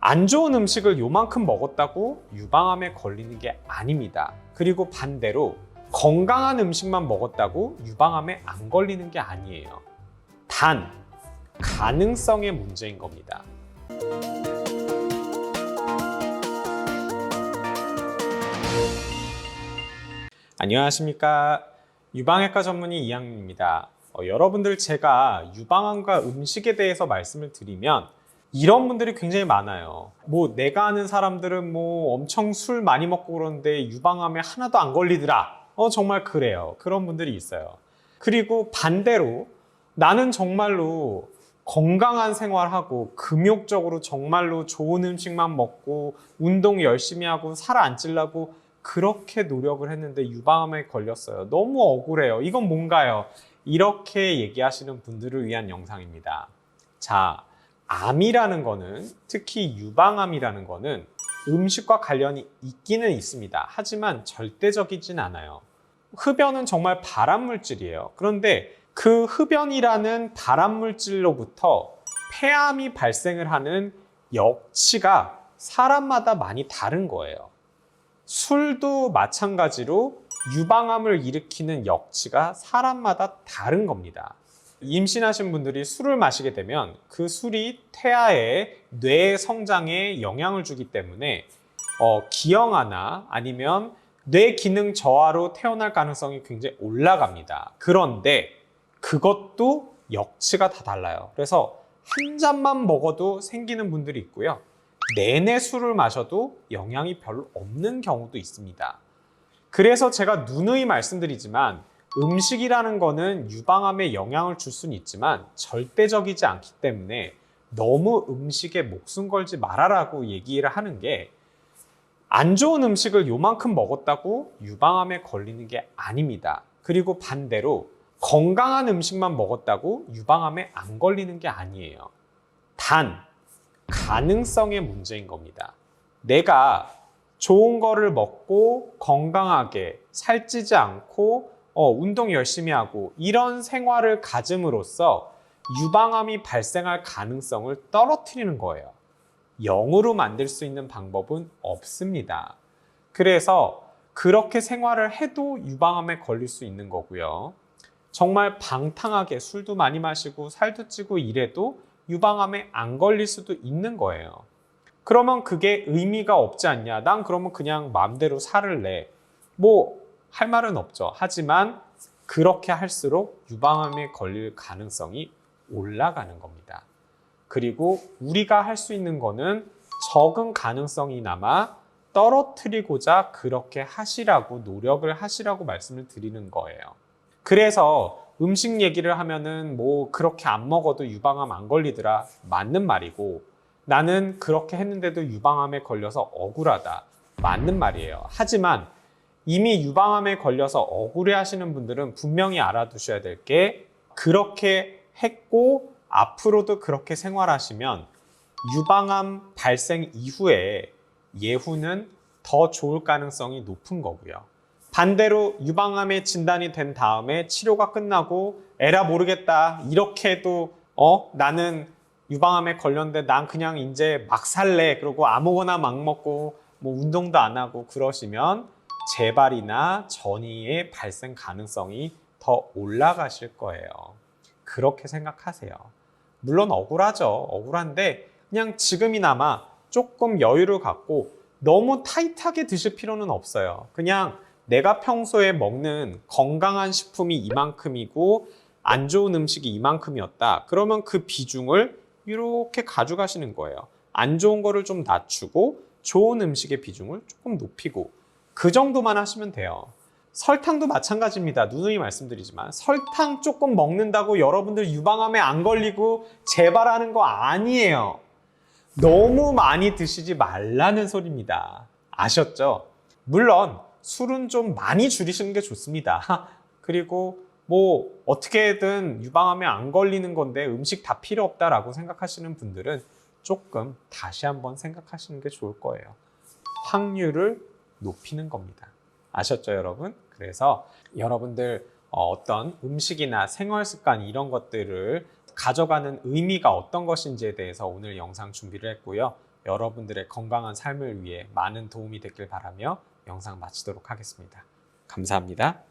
안 좋은 음식을 요만큼 먹었다고 유방암에 걸리는 게 아닙니다. 그리고 반대로 건강한 음식만 먹었다고 유방암에 안 걸리는 게 아니에요. 단 가능성의 문제인 겁니다. 안녕하십니까. 유방외과 전문의 이양민입니다. 어, 여러분들 제가 유방암과 음식에 대해서 말씀을 드리면 이런 분들이 굉장히 많아요. 뭐 내가 아는 사람들은 뭐 엄청 술 많이 먹고 그러는데 유방암에 하나도 안 걸리더라. 어 정말 그래요. 그런 분들이 있어요. 그리고 반대로 나는 정말로 건강한 생활하고 금욕적으로 정말로 좋은 음식만 먹고 운동 열심히 하고 살안 찌려고 그렇게 노력을 했는데 유방암에 걸렸어요. 너무 억울해요. 이건 뭔가요? 이렇게 얘기하시는 분들을 위한 영상입니다. 자, 암이라는 거는 특히 유방암이라는 거는 음식과 관련이 있기는 있습니다. 하지만 절대적이진 않아요. 흡연은 정말 발암 물질이에요. 그런데 그 흡연이라는 발암 물질로부터 폐암이 발생을 하는 역치가 사람마다 많이 다른 거예요. 술도 마찬가지로 유방암을 일으키는 역치가 사람마다 다른 겁니다. 임신하신 분들이 술을 마시게 되면 그 술이 태아의 뇌 성장에 영향을 주기 때문에 어, 기형아나 아니면 뇌 기능 저하로 태어날 가능성이 굉장히 올라갑니다. 그런데 그것도 역치가 다 달라요. 그래서 한 잔만 먹어도 생기는 분들이 있고요. 내내 술을 마셔도 영향이 별로 없는 경우도 있습니다. 그래서 제가 누누이 말씀드리지만 음식이라는 거는 유방암에 영향을 줄 수는 있지만 절대적이지 않기 때문에 너무 음식에 목숨 걸지 말아라고 얘기를 하는 게 안 좋은 음식을 요만큼 먹었다고 유방암에 걸리는 게 아닙니다. 그리고 반대로 건강한 음식만 먹었다고 유방암에 안 걸리는 게 아니에요. 단 가능성의 문제인 겁니다. 내가 좋은 거를 먹고 건강하게 살찌지 않고 어, 운동 열심히 하고 이런 생활을 가짐으로써 유방암이 발생할 가능성을 떨어뜨리는 거예요. 0으로 만들 수 있는 방법은 없습니다. 그래서 그렇게 생활을 해도 유방암에 걸릴 수 있는 거고요. 정말 방탕하게 술도 많이 마시고 살도 찌고 이래도 유방암에 안 걸릴 수도 있는 거예요. 그러면 그게 의미가 없지 않냐? 난 그러면 그냥 마음대로 살을 내. 뭐, 할 말은 없죠. 하지만 그렇게 할수록 유방암에 걸릴 가능성이 올라가는 겁니다. 그리고 우리가 할 수 있는 거는 적은 가능성이나마 떨어뜨리고자 그렇게 하시라고 노력을 하시라고 말씀을 드리는 거예요. 그래서 음식 얘기를 하면은 뭐 그렇게 안 먹어도 유방암 안 걸리더라. 맞는 말이고 나는 그렇게 했는데도 유방암에 걸려서 억울하다. 맞는 말이에요. 하지만 이미 유방암에 걸려서 억울해 하시는 분들은 분명히 알아두셔야 될 게 그렇게 했고 앞으로도 그렇게 생활하시면 유방암 발생 이후에 예후는 더 좋을 가능성이 높은 거고요. 반대로 유방암에 진단이 된 다음에 치료가 끝나고 에라 모르겠다 이렇게 해도 어 나는 유방암에 걸렸는데 난 그냥 이제 막 살래 그러고 아무거나 막 먹고 뭐 운동도 안 하고 그러시면 재발이나 전이의 발생 가능성이 더 올라가실 거예요. 그렇게 생각하세요. 물론 억울하죠. 억울한데 그냥 지금이나마 조금 여유를 갖고 너무 타이트하게 드실 필요는 없어요. 그냥 내가 평소에 먹는 건강한 식품이 이만큼이고 안 좋은 음식이 이만큼이었다. 그러면 그 비중을 이렇게 가져가시는 거예요. 안 좋은 거를 좀 낮추고 좋은 음식의 비중을 조금 높이고 그 정도만 하시면 돼요. 설탕도 마찬가지입니다. 누누이 말씀드리지만 설탕 조금 먹는다고 여러분들 유방암에 안 걸리고 재발하는 거 아니에요. 너무 많이 드시지 말라는 소리입니다. 아셨죠? 물론 술은 좀 많이 줄이시는 게 좋습니다. 그리고 뭐 어떻게든 유방암에 안 걸리는 건데 음식 다 필요 없다라고 생각하시는 분들은 조금 다시 한번 생각하시는 게 좋을 거예요. 확률을 높이는 겁니다. 아셨죠, 여러분? 그래서 여러분들 어, 어떤 음식이나 생활 습관 이런 것들을 가져가는 의미가 어떤 것인지에 대해서 오늘 영상 준비를 했고요. 여러분들의 건강한 삶을 위해 많은 도움이 됐길 바라며 영상 마치도록 하겠습니다. 감사합니다.